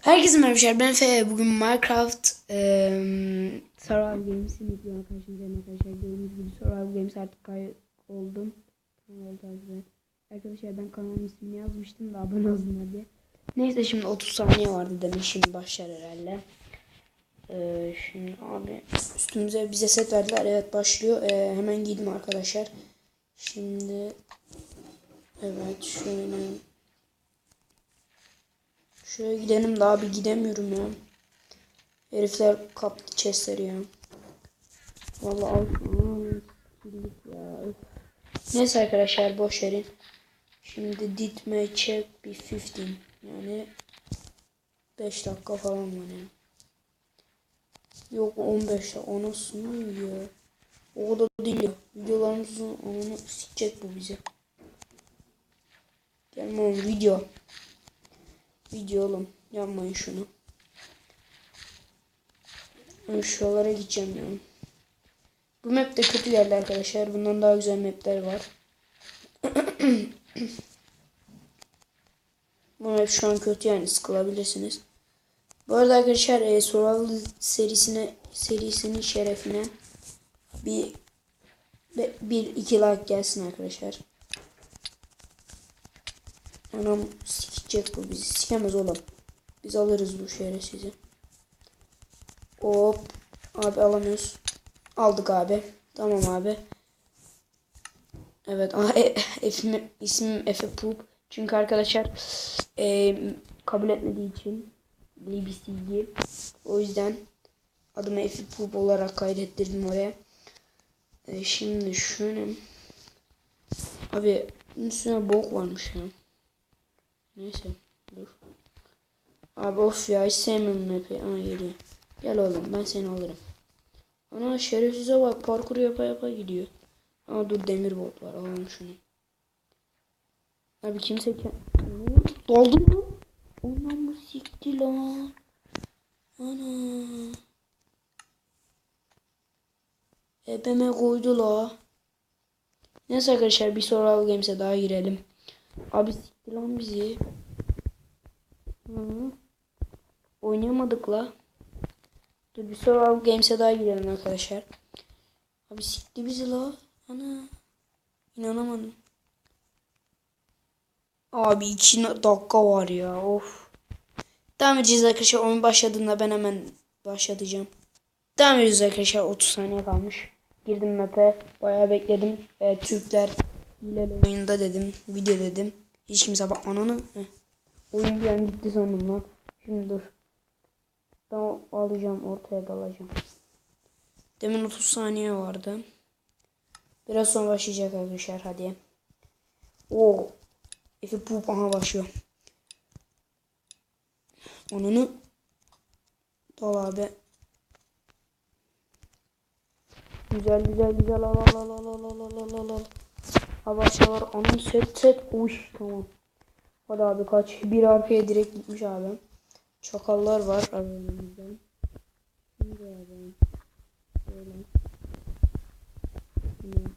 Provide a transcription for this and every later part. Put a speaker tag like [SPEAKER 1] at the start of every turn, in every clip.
[SPEAKER 1] Herkese merhaba ben Fe. Bugün Minecraft eee Survival Games'in videoya karşınızdayım arkadaşlar. Gördüğünüz gibi Survival Games artık kayboldum. Kanalı takip et. Arkadaşlar ben kanalımın ismini yazmıştım da abone olsunlar diye. Neyse şimdi 30 saniye vardı dedim. Şimdi başlar herhalde. Eee şimdi abi üstümüze bize set verdiler. Evet başlıyor. Eee, hemen giydim arkadaşlar. Şimdi evet şöyle Şöyle gidelim daha bir gidemiyorum ya. Herifler kaptı chestleri ya. Vallahi al. Aa, sikildik ya. Öf. Neyse arkadaşlar boş verin. Şimdi did my check bir 15. Yani 5 dakika falan var ya. Yok 15 dakika. O nasıl ya? O kadar değil ya. Videolarımızın onu sikecek bu bize. Gelme oğlum video. Video oğlum. Yapmayın şunu. Şuralara gideceğim ya. Bu map de kötü geldi arkadaşlar. Bundan daha güzel mapler var. Bu map şu an kötü yani sıkılabilirsiniz. Bu arada arkadaşlar e, Survival serisine serisinin şerefine bir, bir iki like gelsin arkadaşlar. Anam sikecek bu bizi. Sikemez oğlum. Biz alırız bu şehre sizi. Hop. Abi alamıyoruz. Aldık abi. Tamam abi. Evet. Aha, e, Efim, ismim Efe Poop. Çünkü arkadaşlar e, kabul etmediği için BBC'yi o yüzden adımı Efe Poop olarak kaydettirdim oraya. E, şimdi şöyle abi üstüne bok varmış ya. Neyse dur. Abi of ya hiç sevmiyorum map'i. Aa geliyor. Gel oğlum ben seni alırım. Ana şerefsize bak parkur yapa yapa gidiyor. Aa dur demir bot var alalım şunu. Abi kimse. Doldu mu? Ondan mı sikti lan? Ana. Ebeme koydu la. Neyse arkadaşlar bir Survival Games'e daha girelim. Abi sikti lan bizi. Hı. Oynayamadık la. Dur bir Survival Games'e daha girelim arkadaşlar. Abi sikti bizi la. Ana. İnanamadım. Abi iki dakika var ya. Of. Devam edeceğiz arkadaşlar. Oyun başladığında ben hemen başlatacağım. Devam ediyoruz arkadaşlar. 30 saniye kalmış. Girdim map'e. Bayağı bekledim. Ee, Türkler hileli oyunda dedim. Video dedim. Hiç kimse bak ananı. Heh. Oyun bir an gitti sandım lan. Şimdi dur. Ben alacağım ortaya dalacağım. Demin 30 saniye vardı. Biraz sonra başlayacak arkadaşlar hadi. Oo. Efe poop aha başlıyor. Onunu dal abi. Güzel güzel güzel al al al al al al al al al. Abi aşağılar onun set set. Uy tamam. Hadi abi kaç. Bir arkaya direkt gitmiş abi. Çakallar var aramızda. Şimdi abi. Böyle. Şimdi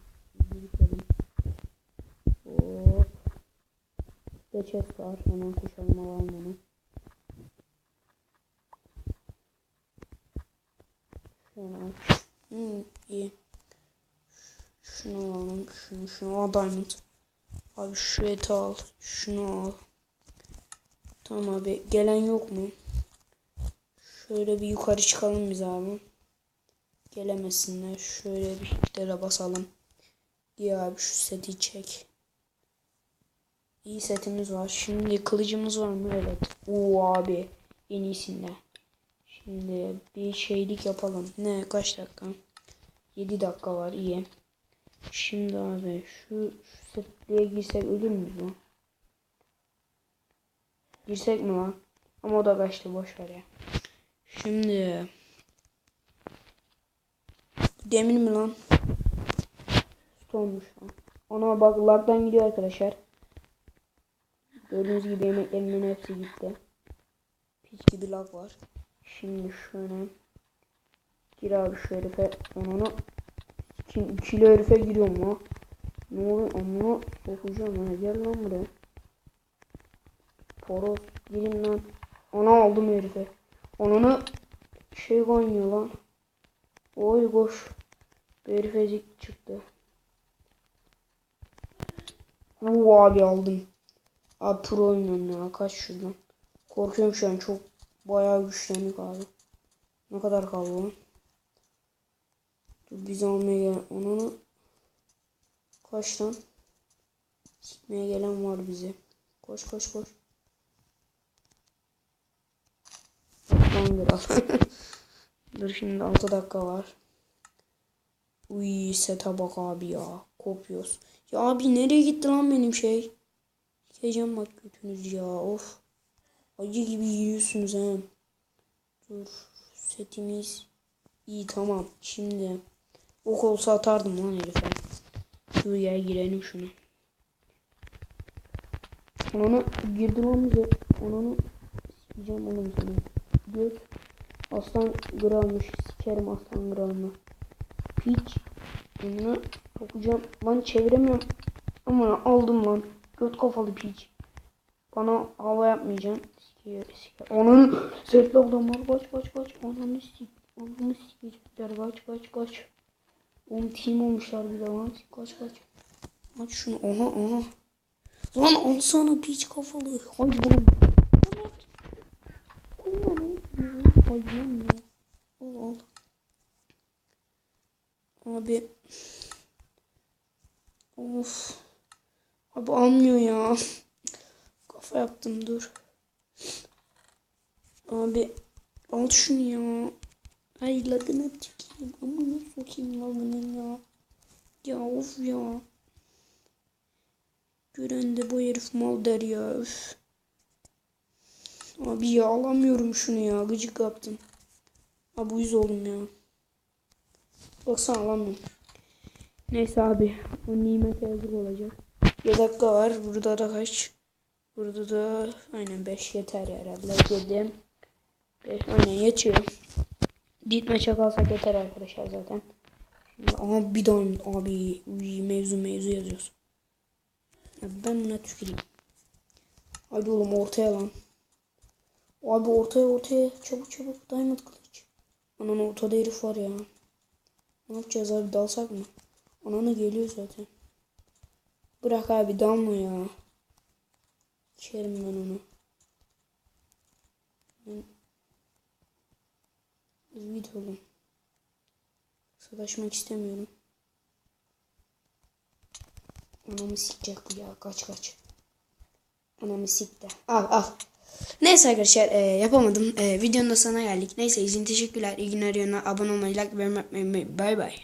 [SPEAKER 1] var. Hemen koşalım alalım onu. Şöyle. Hmm, iyi. Şunu alalım. Şunu şunu al diamond. Abi şu eti al. Şunu al. Tamam abi. Gelen yok mu? Şöyle bir yukarı çıkalım biz abi. Gelemesinler. Şöyle bir şekilde basalım. İyi abi şu seti çek. İyi setimiz var. Şimdi kılıcımız var mı? Evet. Oo abi. En iyisinde. Şimdi bir şeylik yapalım. Ne kaç dakika? 7 dakika var iyi. Şimdi abi şu, şu setliğe girsek ölür müyüz lan? Girsek mi lan? Ama o da kaçtı boş ver ya. Şimdi demir mi lan? Stone'muş lan. Ona bak lagdan gidiyor arkadaşlar. Gördüğünüz gibi yemeklerimin hepsi gitti. Piç gibi lag var. Şimdi şöyle gir abi şu herife onu Şimdi ikili herife giriyorum mu? Ne oluyor ama sokacağım ha gel lan buraya. Poros girin lan. Ona aldım herife. Onunu şey oynuyor lan. Oy koş. Bir herif ezik çıktı. Oo abi aldım. Abi pro oynuyorum ya. Kaç şuradan. Korkuyorum şu an çok bayağı güçlendik abi. Ne kadar kaldı lan? Biz almaya gel. Onu lan? Sikmeye gelen var bize. Koş koş koş. Lan biraz. Dur şimdi 6 dakika var. Uy sete bak abi ya. Kopuyoruz. Ya abi nereye gitti lan benim şey? Sikeceğim bak götünüz ya of. Acı gibi yiyorsunuz ha. Dur setimiz iyi tamam. Şimdi ok olsa atardım lan herife. Dur ya girelim şunu. Onu girdi lan bize. Onu sikeceğim oğlum seni. Göt. Aslan gralmış. Sikerim aslan gralını. Piç. Bunu okuyacağım. Lan çeviremiyorum. Ama aldım lan. Göt kafalı piç. Bana hava yapmayacaksın. Sikiyor, sikiyor. Onun setli adamlar kaç kaç kaç. Ananı sik. Ananı sikecekler. Kaç kaç kaç. Oğlum team olmuşlar bir de lan. Kaç kaç. Aç şunu. Aha aha. Lan al sana piç kafalı. Haydi oğlum. Haydi lan ya. Al al. Abi. Of. Abi almıyor ya. Kafa yaptım dur. Abi al şunu ya. Ay lagına tükeyim. Amına sokayım lagına ya. Ya of ya. Gören de bu herif mal der ya. Üf. Abi ya alamıyorum şunu ya. Gıcık yaptım. Abi uyuz oldum ya. Baksana alamıyorum. Neyse abi. O nimet hazır olacak. Bir dakika var. Burada da kaç? Burada da aynen 5 yeter herhalde. 7. 5 aynen yetiyor. Ditme çakalsak yeter arkadaşlar zaten. Ama bir daha abi mevzu mevzu yazıyoruz. Ya ben buna tüküreyim. Hadi oğlum ortaya lan. Abi ortaya ortaya çabuk çabuk diamond kılıç. Anan ortada herif var ya. Ne yapacağız abi dalsak mı? Ananı geliyor zaten. Bırak abi dalma ya. İçerim ben onu. Zübit oğlum. Savaşmak istemiyorum. Anamı sikecek bu ya. Kaç kaç. Anamı sikti. Al al. Neyse arkadaşlar e, yapamadım. E, videonun da sonuna geldik. Neyse izin teşekkürler. İyi günler. Abone olmayı, like, beğenmeyi. Bay bay.